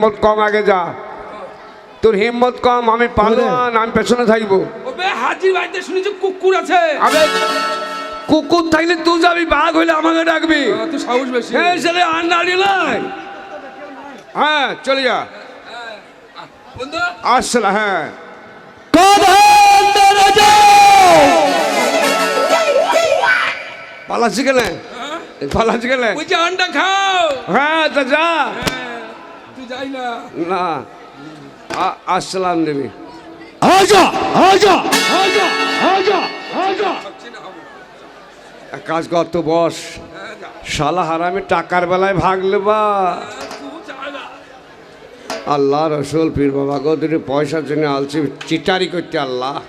হিম্মত কম আগে যা। তোর হিম্মত কম আমি পালোয়ান আমি পেছনে থাকব। ওবে হাজির বাড়িতে শুনেছি কুকুর আছে। আবে কুকুর থাকলে তুই যাবি বাঘ হইলে আমাকে ডাকবি। তুই সাহস বেশি। হ্যাঁ ছেলে আর দাঁড়িয়ে নাই। হ্যাঁ চলে যা। বন্ধু? আসলে হ্যাঁ। পালাচ্ছি কেন? পালাচ্ছি কেন? ওই যে আন্ডা খাও। হ্যাঁ তা যা। হ্যাঁ, না। না আ- আসসালাম দেবী। এক কাজ কর তো বস। শালা হারামি টাকার বেলায় ভাগলে বা। আল্লাহ রসুল পীর বাবা গো দুটি পয়সার জন্য আলছি চিটারি করতে আল্লাহ।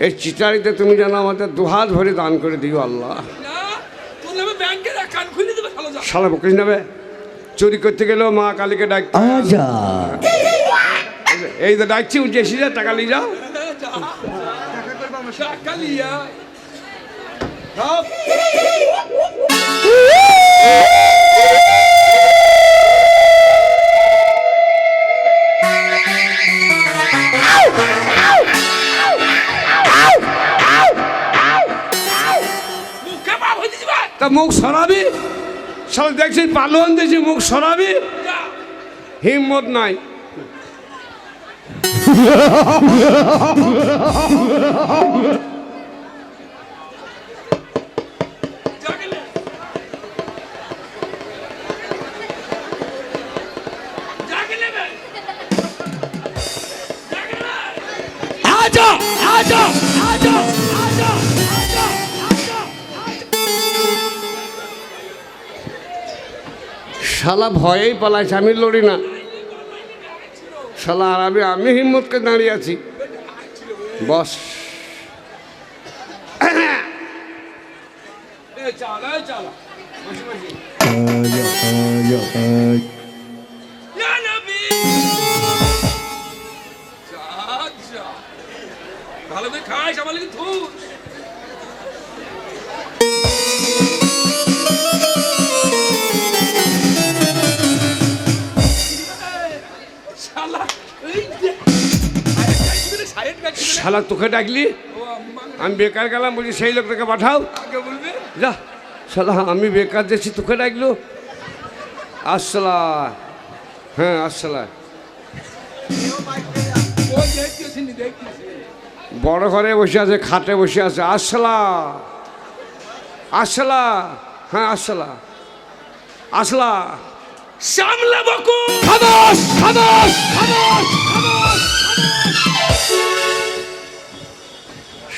এই চিটারিতে তুমি যেন আমাদের দুহাত ভরে দান করে দিও আল্লাহ। না তোর নামে ব্যাংকের অ্যাকাউন্ট খুলে দেবে ভালো যা। শালা বকিস নেবে চুরি করতে গেলেও মা কালীকে ডাক আজা এই তো ডাকছি উঠে এসে যা টাকা নিয়ে যাও। মুখ সরাবি? শালা দেখছি পালোয়ান দেখছি মুখ সরাবি? হিম্মত নাই। যা গেলে শালা ভয়েই পালাইছে, আমি লড়ি না। শালা, আর আমি আমি হিম্মতকে দাঁড়িয়ে আছি। বস। ভালো করে খাইস শালা তোকে ডাকলি? আমি বেকার গেলাম বলি সেই লোকটাকে পাঠাও। যা শালা আমি বেকার যাচ্ছি তোকে ডাকলো। আসলা। হ্যাঁ দেখতেছি বড় ঘরে বসে আছে খাটে বসে আছে। আসলা। আসলা। হ্যাঁ আসলা। আসলা। খামোশ খামোশ খামোশ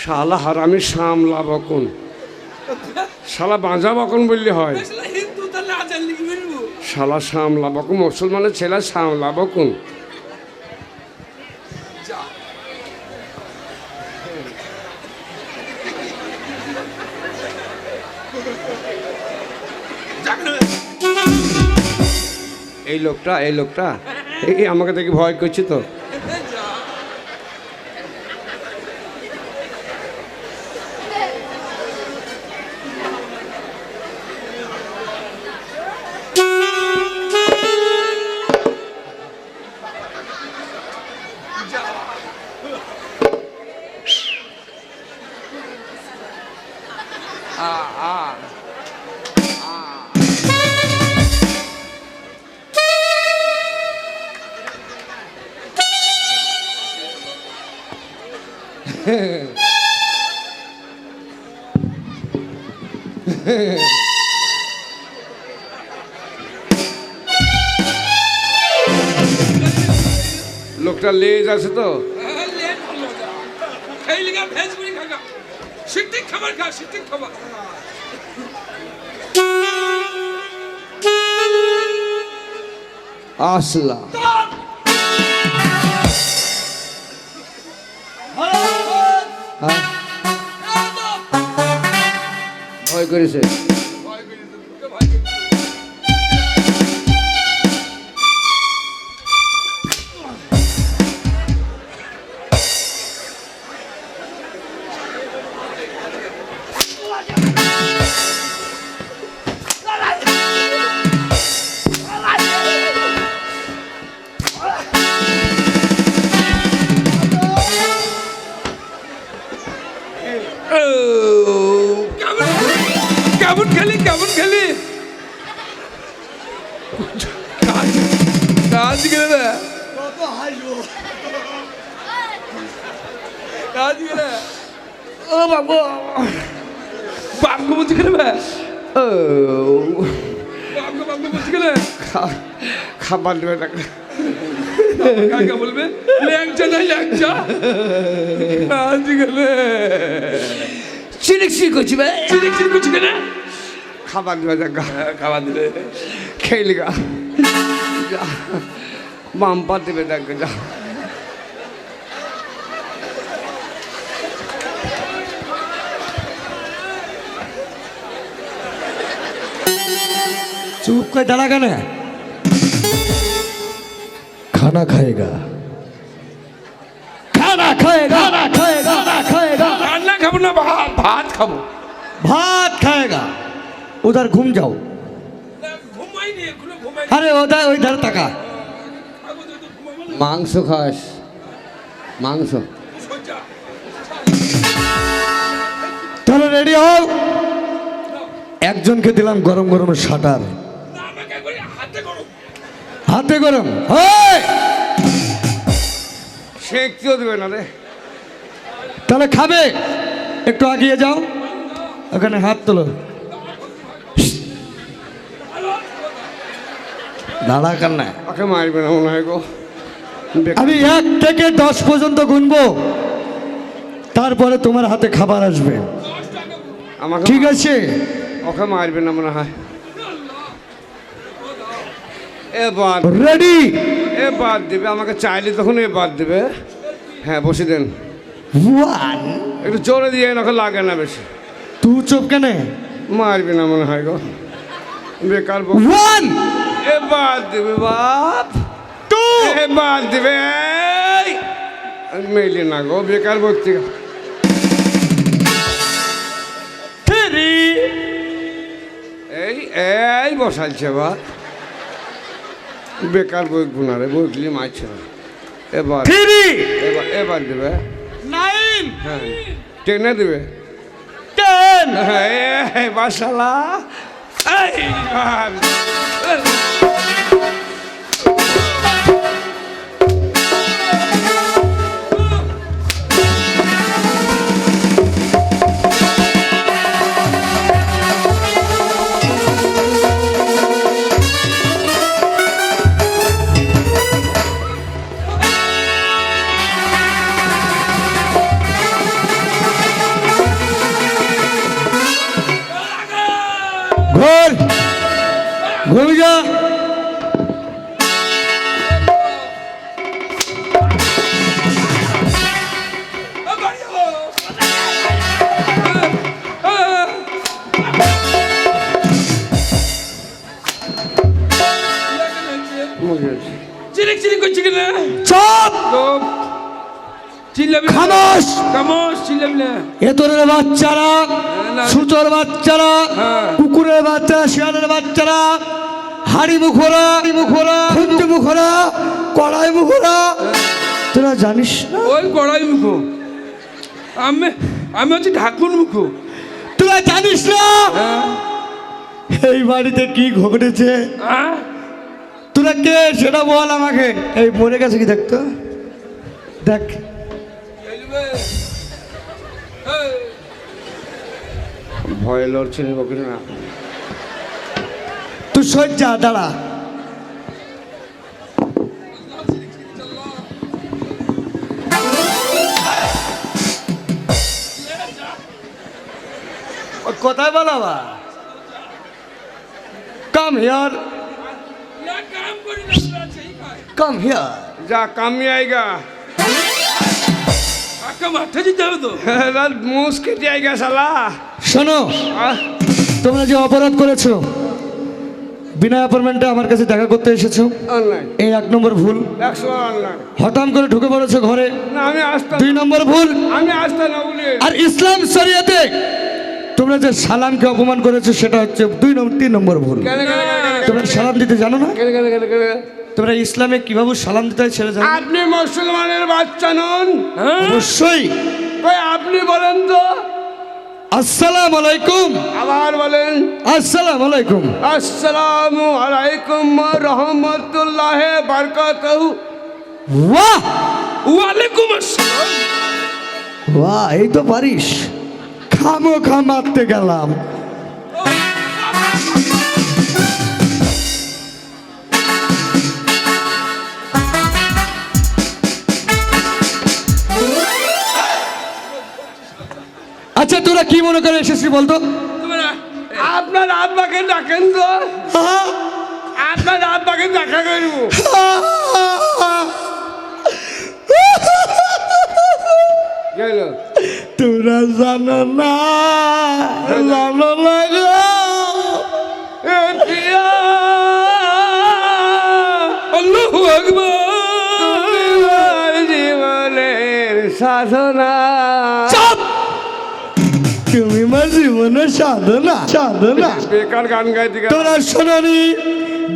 শালা হারামি সামলা বকুন শালা বাঁজা বকুন বললে হয়? শালা সামলা বকুন মুসলমানের ছেলে সামলা বকুন লোকটা এই লোকটা? এই আমাকে দেখে ভয় করছি তো। লোকটা লেজ আছে তো? খাবার খা খাবার আসলা। ভয় করেছে। ও বাবু। বাঙ্গ বলছি কেন বে? ও। বলছি কেন খা- খাবার দেবে তাকে কাকে বলবে? ল্যাংচা নাই ল্যাংচা? আজকে রে চিলিক চিলিক করছি বে। চিনি চিনি করছি কেন? খাবার দেবে দেখা খাবার দিলে খেলি গা। যা বাম্পার দেবে দেখ যা চুপ করে দাঁড়া কেন? খানা খায়েগা। খানা খায়েগা খানা খায় খানা খায়েগা। রান্না খাব না ভাত ভাত খাব। ভাত খায়েগা। উধার ঘুম যাও। আরে ওদা ওই ধারে টাকা মাংস খাস। মাংস। তাহলে রেডি হও। একজনকে দিলাম গরম গরম সাটার হাতে গরম হয়। সে কেউ দেবে না রে। তাহলে খাবে। একটু আগিয়ে যাও। ওখানে হাত তোলো। দাঁড়া কান? না ওকে মারবে না মনে হয় গো। আমি এক থেকে দশ পর্যন্ত গুনবো। তারপরে তোমার হাতে খাবার আসবে। আমাকে ঠিক আছে? ওকে মারবে না মনে হয়। এবার রেডি এ বাদ দেবে আমাকে চাইলে তখন এ বাদ দেবে। হ্যাঁ বসে দেন। ওয়ান একটু জোরে দিয়ে ওকে লাগে না বেশি। তু চুপ কেনে? মারবে না মনে হয় গো। বেকার বক- ওয়ান এ বাদ দেবে বাপ। টু এ বাদ দেবে এই! মেলি না গো বেকার থ্রি এই এই বসাইছে বা বেকার বই গুনারে বইগুলি মারছে না এবার এবার এবার দেবে। নাইন! হ্যাঁ টেনে দেবে। টেন! হ্যাঁ বাসালা এই খামোশ। এতরের বাচ্চারা না। সুতোর বাচ্চারা হ্যাঁ। কুকুরের বাচ্চা শিয়ালের বাচ্চারা হাড়ি মুখোরা মুখোরা। খুঁজে মুখোরা কড়াই মুখোরা। তোরা জানিস না? ওই কড়াই মুখো। আমি আমি হচ্ছে ঢাকুন মুখো। তোরা জানিস না? হ্যাঁ। এই বাড়িতে কি ঘটেছে? হ্যাঁ। তোরা কে? সেটা বল আমাকে। এই মরে গেছে কি দেখতো? দেখ। ভয় লড়ছে কিন্তু না তুই সজ্জা দাঁড়া। কথা বলাবা কাম হিয়ার কাম হিয়ার যা কামি আইগা কাকা মাঠে যেতে হবে তো? মুসকে আইগা সালা শোনো। তোমরা যে অপরাধ করেছ বিনা অ্যাপয়েন্টমেন্টে আমার কাছে দেখা করতে এসেছ এই এক নম্বর ভুল। হঠাৎ করে ঢুকে পড়েছো ঘরে? না আমি আসতাম দুই নম্বর ভুল। আমি আসতাম না বলি আর ইসলাম শরিয়াতে তোমরা যে সালামকে অপমান করেছ সেটা হচ্ছে দুই নম্বর তিন নম্বর ভুল। তোমরা সালাম দিতে জানো না? তোমরা ইসলামে কীভাবে সালাম দিতে হয় সেটা জানো? আপনি মুসলমানের বাচ্চা নন। অবশ্যই। কই আপনি বলেন তো। আসসালাম আলাইকুম আবার বলেন। আসসালাম আলাইকুম আসসালামু আলাইকুম রহমতুল্লাহ বারকাতহু। বাহ ওয়ালাইকুম আসসালাম। এই তো পারিস। খামো খাম গেলাম। তোরা কি মনে করে এসেছিস বলতো? আপনার আব্বাকে ডাকেন তো। আপনার আব্বাকে দেখা করব। তোরা জানো না জানো না জীবনের সাধনা। তুমি আমার জীবনের সাধনা সাধনা। বেকার গান গাইতে গেল। তোরা শোনানি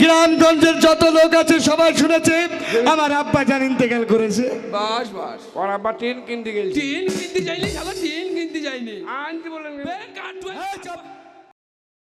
গ্রামগঞ্জের যত লোক আছে সবাই শুনেছে। আমার আব্বা জান ইন্তেকাল করেছে। বাস বাস। ওর আব্বা টিন কিনতে গেল টিন কিনতে যাইনি শালা টিন কিনতে যাইনি আনতে বলেন বে কাট